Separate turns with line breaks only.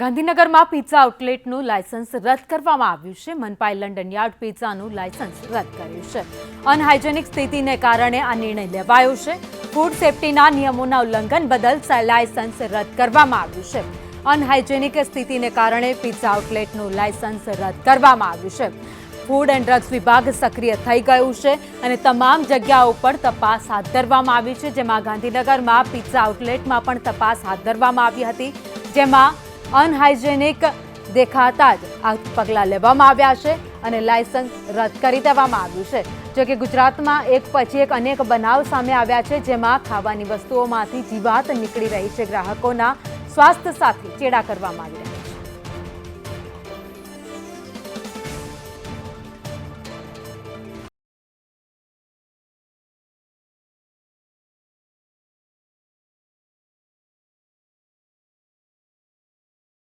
ગાંધીનગરમાં pizza આઉટલેટનું licence રદ કરવામાં આવ્યું છે. મનપાએ લંડન યાર્ડ પિઝાનું લાયસન્સ રદ કર્યું છે. અનહાઇજેનિક સ્થિતિને કારણે આ નિર્ણય લેવાયો છે. ફૂડ સેફ્ટીના નિયમોના ઉલ્લંઘન બદલ લાયસન્સ રદ કરવામાં આવ્યું છે. અનહાઇજેનિક સ્થિતિને કારણે પિઝા આઉટલેટનું લાયસન્સ રદ કરવામાં આવ્યું છે. ફૂડ એન્ડ ડ્રગ્સ વિભાગ સક્રિય થઈ ગયું છે અને તમામ જગ્યાઓ પર તપાસ હાથ ધરવામાં આવી છે. જેમાં ગાંધીનગરમાં પિઝા આઉટલેટમાં પણ તપાસ હાથ ધરવામાં આવી હતી. જેમાં અનહાઇજેનિક દેખાતા જ આ પગલાં લેવામાં આવ્યા છે અને લાયસન્સ રદ કરી દેવામાં આવ્યું છે. જો કે ગુજરાતમાં એક પછી એક અનેક બનાવ સામે આવ્યા છે, જેમાં ખાવાની વસ્તુઓમાંથી જીવાત નીકળી રહી છે. ગ્રાહકોના સ્વાસ્થ્ય સાથે ચેડા કરવામાં આવી રહ્યા છે.